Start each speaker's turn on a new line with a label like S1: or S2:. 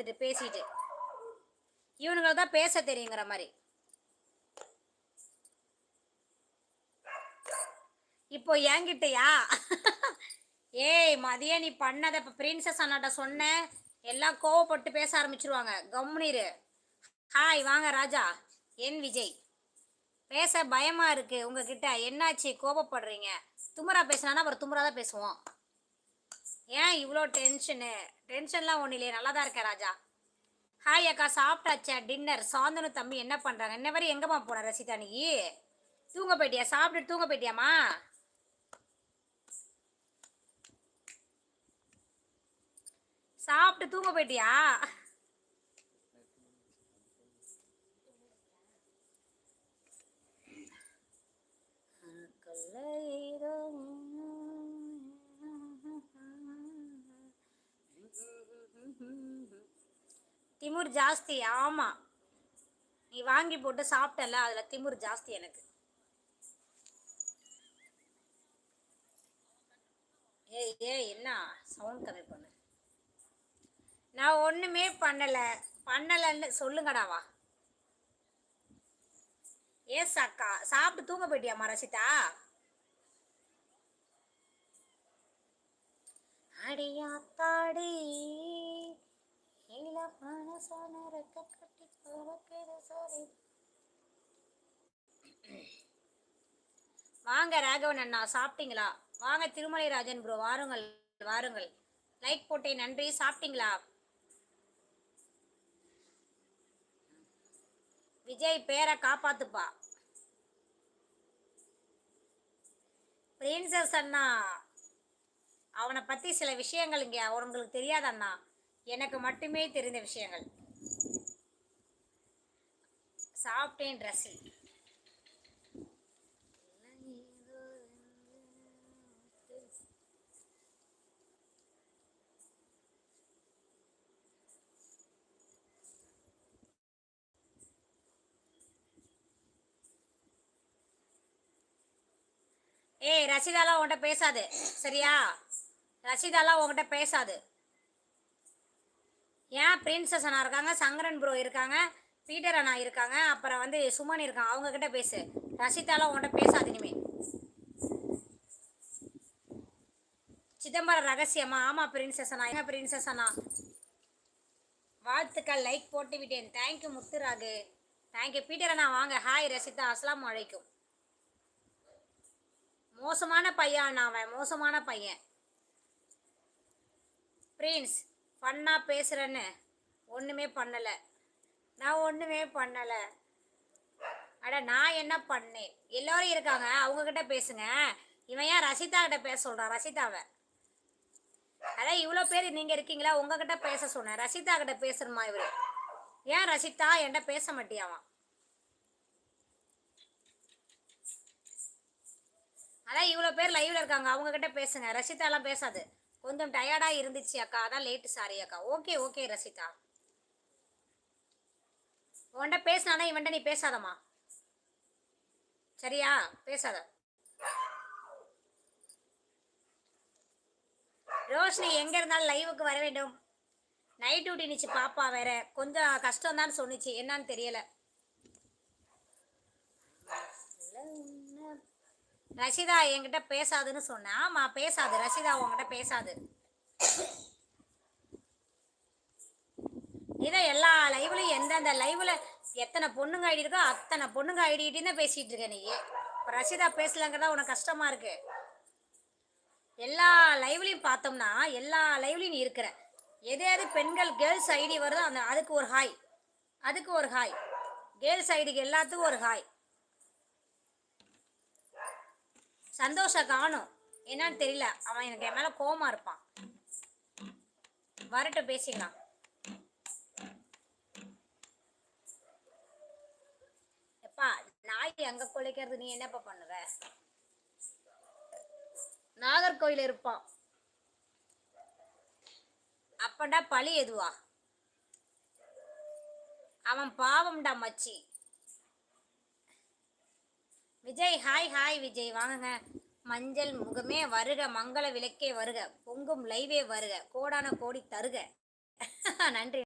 S1: வந்துட்டு பேசிட்டு. இவனுங்களை தான் பேச தெரியுங்கிற மாதிரி. இப்போ என்கிட்டயா? ஏய் மதிய நீ பண்ணதை இப்போ பிரின்சஸ் அண்ணாட்ட சொன்னேன் எல்லாம் கோவப்பட்டு பேச ஆரம்பிச்சிருவாங்க. கம்முனிரு ஹாய் வாங்க ராஜா. என் விஜய். பேச பயமா இருக்கு உங்ககிட்ட. என்னாச்சு? கோபப்படுறீங்க துமரா பேசினா அப்புறம் துமரா தான் பேசுவோம் ஏன் இவ்வளோ டென்ஷனு டென்ஷன்லாம் ஒன்றும் இல்லையே நல்லா தான் இருக்கேன் ராஜா. ஹாய் அக்கா சாப்பிட்டாச்சா? டின்னர் சாந்தனு தம்பி என்ன பண்ணுறாங்க என்ன வரை எங்கேம்மா போன ரசிதா நீ? தூங்க போயிட்டியா? சாப்பிட்டு தூங்க போயிட்டியாம்மா? சாப்பிட்டு தூங்க போயிட்டியா? திமிர் ஜாஸ்தி ஆமா. நீ வாங்கி போட்டு சாப்பிட்டல அதுல திமிர் ஜாஸ்தி எனக்கு. ஏ ஏ என்ன சவுண்ட் கம்மி பண்ணு. நான் ஒண்ணுமே பண்ணல. பண்ணலன்னு சொல்லுங்கடாவா ஏஸ் அக்கா சாப்பிட்டு தூங்க போயிட்டியாம்மா ரசிதா அடியாத்தாடி. இள மனசான ரெக்க கட்டி சாரி வாங்க ராகவன் அண்ணா சாப்பிட்டீங்களா? வாங்க திருமலை ராஜன் ப்ரோ வாருங்கள் வாருங்கள். லைக் போட்டேன் நன்றி. சாப்பிட்டீங்களா? விஜய் பேரை காப்பாத்துப்பா. பிரின்சஸ் அண்ணா அவனை பற்றி சில விஷயங்கள் இங்கே உங்களுக்கு தெரியாது அண்ணா எனக்கு மட்டுமே தெரிந்த விஷயங்கள். சாப்பிட்டேன் ரசி. ஏய் ரசிதாலாம் உன்கிட்ட பேசாது. சரியா? ரசிதாலாம் உன்கிட்ட பேசாது. ஏன் பிரின்சஸ் அண்ணா இருக்காங்க? சங்கரன் ப்ரோ இருக்காங்க. பீட்டர் அண்ணா இருக்காங்க. அப்புறம் வந்து சுமன் இருக்காங்க அவங்க கிட்ட பேசு. ரசிதாலாம் உன்கிட்ட பேசாது இனிமே. சிதம்பரம் ரகசியமா? ஆமா பிரின்சஸ் அண்ணா. என்ன பிரின்சஸ் அண்ணா? வாழ்த்துக்கள். லைக் போட்டு விட்டேன். Thank you Muthuraghu. Thank you Peter அண்ணா வாங்க. ஹாய் ரசிதா. அஸ்லாம் வலைக்கும் மோசமான பையன் அண்ணா அவன். மோசமான பையன். பிரின்ஸ் ஃபன்னாக பேசுகிறேன்னு ஒன்றுமே பண்ணலை. நான் ஒன்றுமே பண்ணலை. அட நான் என்ன பண்ணேன்? எல்லோரும் இருக்காங்க. அவங்கக்கிட்ட பேசுங்க. இவன் ஏன் ரசிதா கிட்ட பேச சொல்கிறான் ரசிதாவை. அதான் இவ்வளோ பேர் நீங்கள் இருக்கீங்களா? உங்ககிட்ட பேச சொன்னேன். ரசிதா கிட்ட பேசணுமா இவர்? ஏன் ரசிதா என்கிட்ட பேச மாட்டியாவான்? அதான் இவ்வளோ பேர் லைவ்ல இருக்காங்க. அவங்க கிட்ட பேசுங்க. ரசிதாலாம் பேசாது. கொஞ்சம் டயர்டாக இருந்துச்சு அக்கா. அதான் லேட்டு சாரி அக்கா. Okay okay Rasitha. உன்கிட்ட பேசினானா இவன்ட்ட நீ பேசாதம்மா. சரியா? பேசாத. ரோஷினி எங்க இருந்தாலும் லைவுக்கு வர வேண்டும். நைட் டியூட்டி நிச்சு பாப்பா வேற. கொஞ்சம் கஷ்டம் தான் சொன்னிச்சு. என்னன்னு தெரியல. ரஷிதா என்கிட்ட பேசாதுன்னு சொன்னேன். ஆமா பேசாது. ரஷிதா உங்ககிட்ட பேசாது. இதை எல்லா லைவ்லையும் எந்தெந்த லைவ்ல எத்தனை பொண்ணுங்க ஐடி இருக்கோ அத்தனை பொண்ணுங்க ஐடிக்கிட்டே தான் பேசிட்டு இருக்க நீ. இப்போ ரஷிதா பேசலங்கிறதா உனக்கு கஷ்டமா இருக்கு? எல்லா லைவ்லையும் பார்த்தோம்னா எல்லா லைவ்லையும் நீ இருக்கிற. எது எது பெண்கள் கேர்ள்ஸ் ஐடி வருதோ அந்த அதுக்கு ஒரு ஹாய் அதுக்கு ஒரு ஹாய் கேர்ள்ஸ் ஐடிக்கு எல்லாத்துக்கும் ஒரு ஹாய் சந்தோஷ காணும். என்னன்னு தெரியல. அவன் எனக்கு என் மேல கோமா இருப்பான். வரட்டும் பேசிக்கலாம். எப்பா நாய் அங்க குலைக்கிறது நீ என்னப்பா பண்ணுவ? நாகர்கோயில் இருப்பான். அப்படா பழி எதுவா? அவன் பாவம்டா மச்சி. Vijay hi hi Vijay. வாங்க. மஞ்சள் முகமே வருக மங்கள விளக்கே வருக. பொங்கும் லைவே வருக. கோடான கோடி தருக. நன்றி.